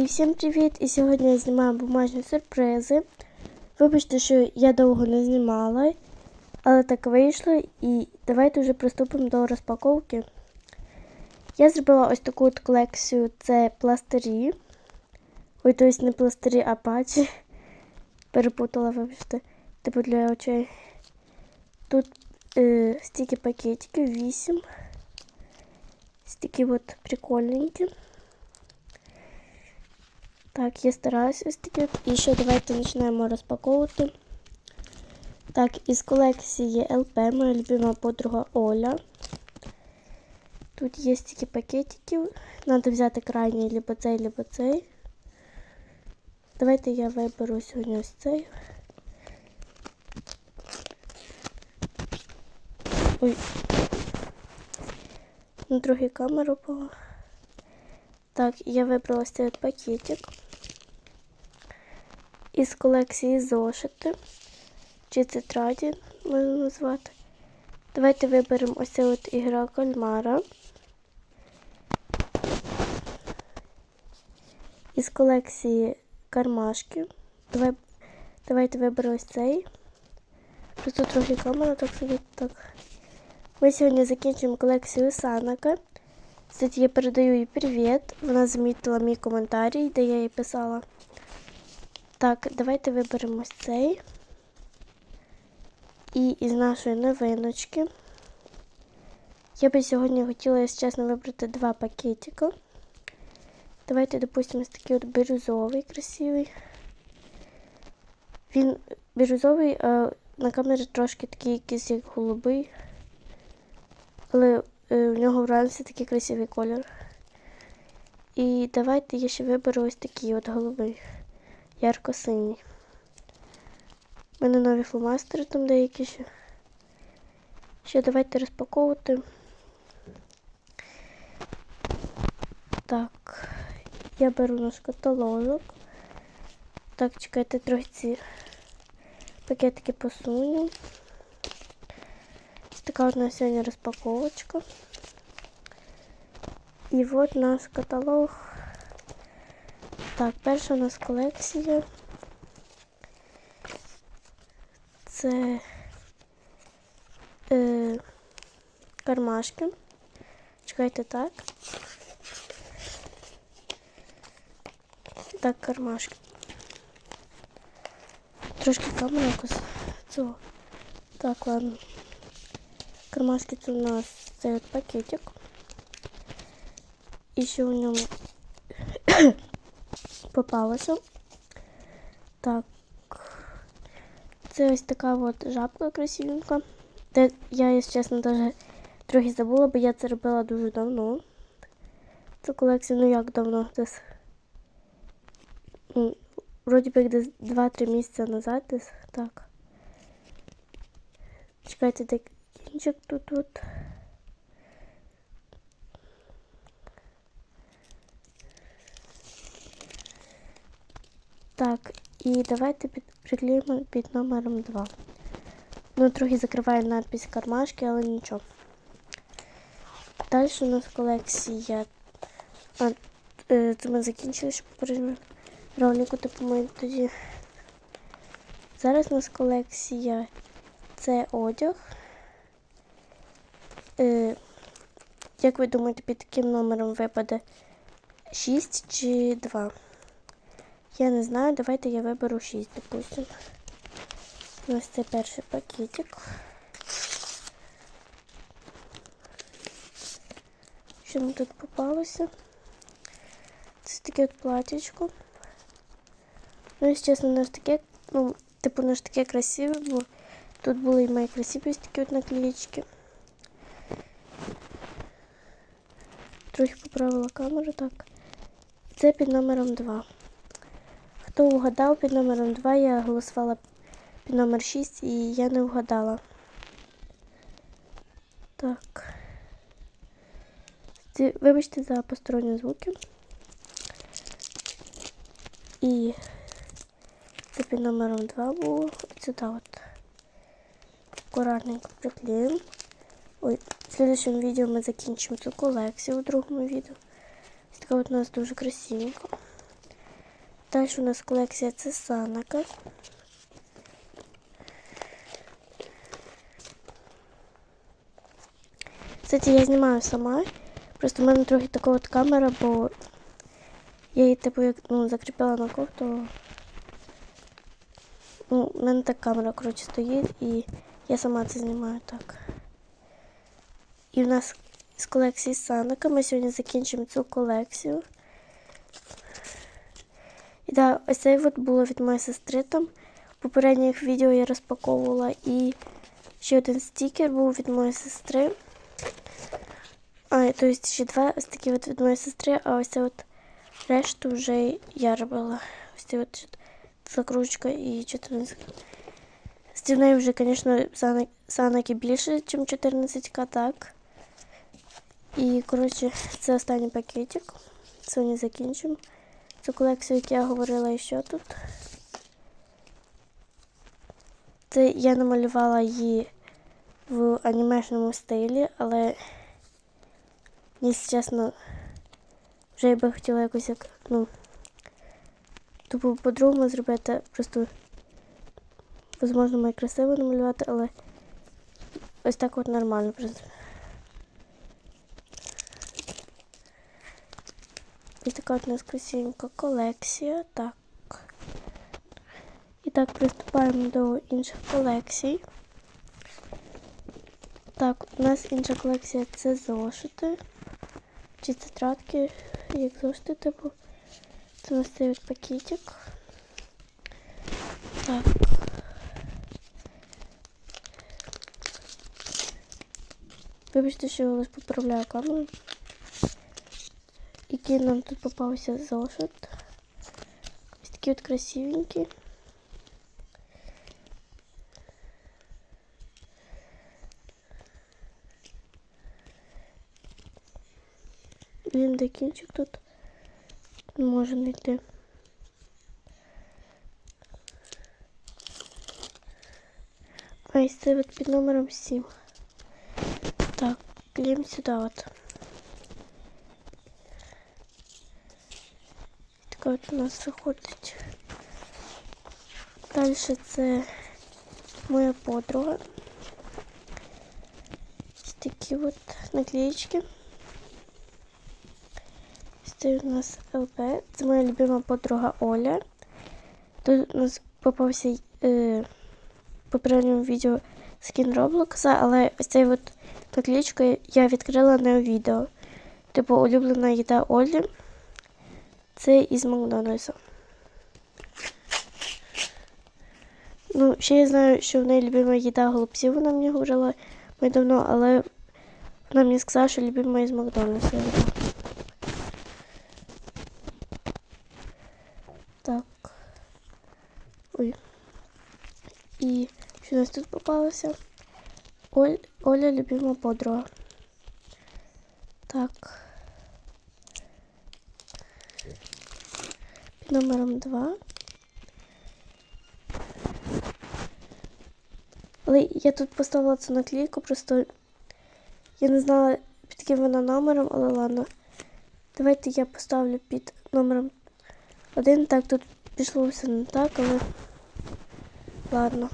І всім привіт! І сьогодні я знімаю бумажні сюрпризи. Вибачте, що я довго не знімала, але так вийшло. І давайте вже приступимо до розпаковки. Я зробила ось таку от колекцію це пластирі. Ой, тобто не пластирі, а патчі. Перепутала, вибачте, типу для очей. Тут е, стільки пакетиків, 8. Стільки от прикольненькі. Так, я стараюсь ось таки. І ще давайте почнемо розпаковувати. Так, із колекції ЛП, моя любима подруга Оля. Тут є стільки пакетиків. Треба взяти крайній либо цей, либо цей. Давайте я виберу сьогодні ось цей. Ой. На другій камеру пала. Так, я вибрала цей пакетик із колекції зошити. Чи тетраді можна назвати. Давайте виберемо ось цей от ігра кальмара. Із колекції кармашки. Давай, давайте виберемо ось цей. Просто трохи камера так сидить так. Ми сьогодні закінчуємо колекцію Санака. Кстати, я передаю їй привіт. Вона замітила мій коментарій, де я їй писала. Так, давайте виберемо цей. І із нашої новиночки. Я би сьогодні хотіла, якщо чесно, вибрати два пакетика. Давайте, допустимо, ось такий от бірюзовий красивий. Він бірюзовий, а на камері трошки такий якийсь як голубий. Але е, в нього в реальності такий красивий колір. І давайте я ще виберу ось такий от голубий, ярко-синій. У мене нові фломастери там деякі ще. Ще давайте розпаковувати. Так, я беру наш каталожок. Так, чекайте, трохи ці пакетики посунемо. Така у нас сьогодні розпаковочка. І от наш каталог. Так, перша у нас колекція. Це е, кармашки. Чекайте так. Так, кармашки. Трошки камера якось цього. Так, ладно. Кармашки це у нас цей пакетик. І ще у ньому попалося. Так. Це ось така от жабка красивенька. Де я, якщо чесно, навіть трохи забула, бо я це робила дуже давно. Цю колекцію, ну як давно. Ну, вроді би десь 2-3 місяці назад десь. Так. Чекайте, де кінчик тут тут. Так, і давайте під, приклеїмо під номером 2. Ну, трохи закриває надпись кармашки, але нічого. Далі у нас колекція. А, е, це ми закінчили ще попередньо ролику, типу ми тоді. Зараз у нас колекція це одяг. Е, як ви думаєте, під яким номером випаде 6 чи 2? Я не знаю, давайте я виберу 6, допустим. Ось це перший пакетик. Що нам тут попалося? Це таке от платічко. Ну, якщо чесно, не ж таке, ну, типу, не ж таке красиве, бо тут були і мої красиві ось такі от наклеїчки. Трохи поправила камеру, так. Це під номером 2. Хто вгадав під номером 2, я голосувала під номер 6 і я не вгадала. Так. Вибачте за посторонні звуки. І це під номером 2 було. Сюди от. Акуратненько приклеїмо. Ой, в следующем відео ми закінчимо цю колекцію у другому відео. Така от у нас дуже красивенька. Далі у нас колекція це Санака. Кстати, я знімаю сама. Просто в мене трохи така от камера, бо я її типу як ну, закріпила на кофту. Ну, в мене так камера, коротше, стоїть і я сама це знімаю так. І в нас з колекції Санака ми сьогодні закінчимо цю колекцію. І да, ось це от було від моєї сестри там. В попередніх відео я розпаковувала і ще один стікер був від моєї сестри. А, то есть ще два ось такі от від моєї сестри, а ось це от решту вже я робила. Ось це от закручка і 14. З нею вже, звісно, санаки більше, ніж 14к, так. І, коротше, це останній пакетик. Сьогодні закінчимо. Цю колекцію, як я говорила, і що тут. Це я намалювала її в анімешному стилі, але, якщо чесно, вже я би хотіла якось як, ну, тупо по-другому зробити, просто, можливо, має красиво намалювати, але ось так от нормально просто. І така от нас красивенька колекція. Так. І так, приступаємо до інших колекцій. Так, у нас інша колекція це зошити. Чи тетрадки, як зошити, типу. Це у нас цей от пакетик. Так. Вибачте, що я лише поправляю камеру. Який нам тут попався зошит. Ось такі от красивенькі. Блін, де кінчик тут не може знайти. А ось це от під номером 7. Так, клеим сюда вот. От у нас виходить. Далі це моя подруга. Ось такі от наклеечки. Це у нас ЛП. Це моя любима подруга Оля. Тут у нас попався е, попередньому відео скін Роблокса, але ось цей от наклеечку я відкрила не у відео. Типу улюблена їда Олі. Це із Макдональдса. Ну, ще я знаю, що в неї любима їда голубців, вона мені говорила ми давно, але вона мені сказала, що любима із Макдональдса. Так. Ой. І що у нас тут попалося? Оль... Оля любима подруга. Так. Номером 2. Але я тут поставила цю наклейку, просто я не знала, під яким вона номером, але ладно. Давайте я поставлю під номером 1. Так, тут пішло все не так, але ладно.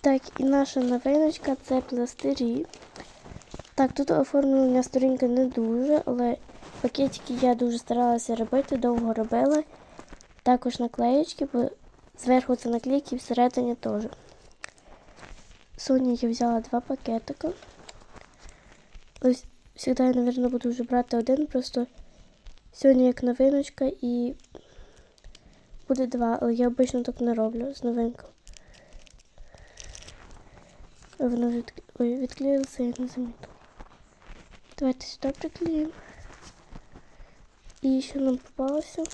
Так, і наша новиночка це пластирі. Так, тут оформлення сторінки не дуже, але пакетики я дуже старалася робити, довго робила. Також наклеєчки, бо зверху це наклейки і всередині теж. Сьогодні я взяла два пакетика. Ось завжди я, мабуть, буду вже брати один, просто сьогодні як новиночка і буде два, але я обично так не роблю з новинкою. Воно від... Відклеїлося, я не замітила. Давайте сюди приклеїмо. І що нам попалося?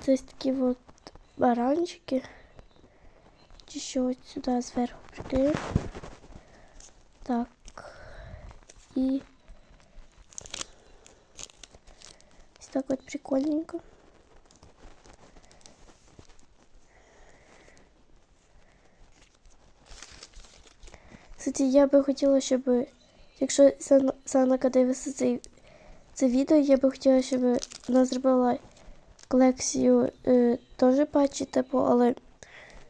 Це ось такі от баранчики. Чи що от сюди зверху приклеїмо. Так. Ось так от прикольненько. Кстати, я би хотіла, щоб Якщо Санака дивиться цей, це відео, я би хотіла, щоб вона зробила колекцію е, теж патчі, типу, але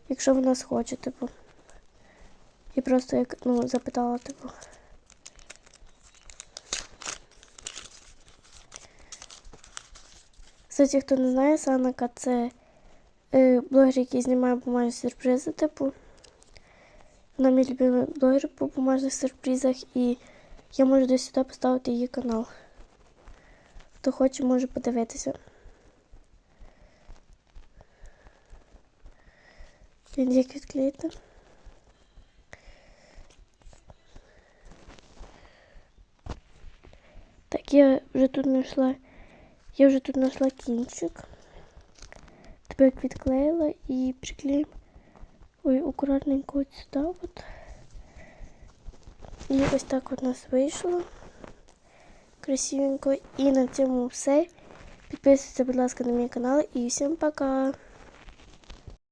якщо вона схоче, типу. І просто як ну, запитала, типу. Кстати, хто не знає, Санака це е, блогер, який знімає бумажні сюрпризи, типу. Вона мій любимий блогер по бумажних сюрпризах і я можу десь сюди поставити її канал. Хто хоче, може подивитися. Він як відклеїти. Так, я вже тут знайшла. Я вже тут знайшла кінчик. Тепер відклеїла і приклеїм. Ой, акуратненько от сюди от. І ось так от у нас вийшло. Красивенько. І на цьому все. Підписуйтесь, будь ласка, на мій канал. І всім пока!